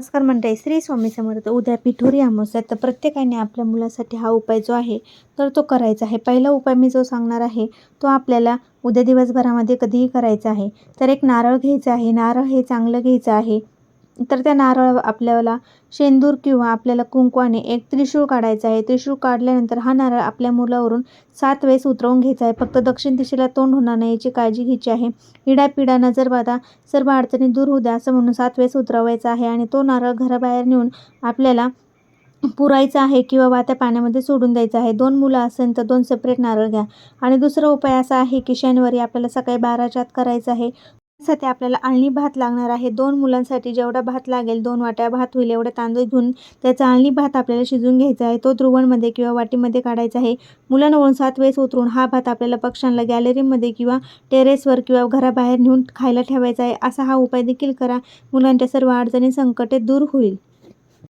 नमस्कार मंडळी श्री स्वामी समर्थ. उद्या पिठोरी अमावस्या तर प्रत्येकाने आपल्या मुलासाठी हा उपाय जो आहे तर तो करायचा आहे. पहिला उपाय मी जो सांगणार आहे तो आपल्याला उद्या दिवसभरामध्ये कधीही करायचा आहे. तर एक नारळ घ्यायचा आहे नारळ हे चांगलं घ्यायचं आहे. तर त्या नारळ आपल्याला शेंदूर किंवा आपल्याला कुंकवाने एक त्रिशूळ काढायचा आहे. त्रिशूळ काढल्यानंतर हा नारळ आपल्या मुलावरून सात वेळेस उतरवून घ्यायचा आहे. फक्त दक्षिण दिशेला तोंड होणार नाही याची काळजी घ्यायची आहे. इडापिडा नजरबाधा सर्व अडचणी दूर होऊ द्या असं म्हणून सात वेळेस उतरवायचा आहे आणि तो नारळ घराबाहेर नेऊन आपल्याला पुरायचा आहे किंवा वात्या पाण्यामध्ये सोडून द्यायचा आहे. दोन मुलं असेल तर दोन सेपरेट नारळ घ्या. आणि दुसरा उपाय असा आहे की शनिवारी आपल्याला सकाळी बाराच्या आत करायचं आहे. सध्या आपल्याला आळणी भात लागणार आहे. दोन मुलांसाठी जेवढा भात लागेल दोन वाट्या भात होईल एवढा तांदूळ घेऊन त्याचा आळणी भात आपल्याला शिजून घ्यायचा आहे. तो द्रुवणमध्ये किंवा वाटीमध्ये काढायचा आहे. मुलांवरून सात वेळेस उतरून हा भात आपल्याला पक्ष्यांना गॅलरीमध्ये किंवा टेरेसवर किंवा घराबाहेर नेऊन खायला ठेवायचा आहे. असा हा उपाय देखील करा. मुलांच्या सर्व अडचणी संकटे दूर होईल.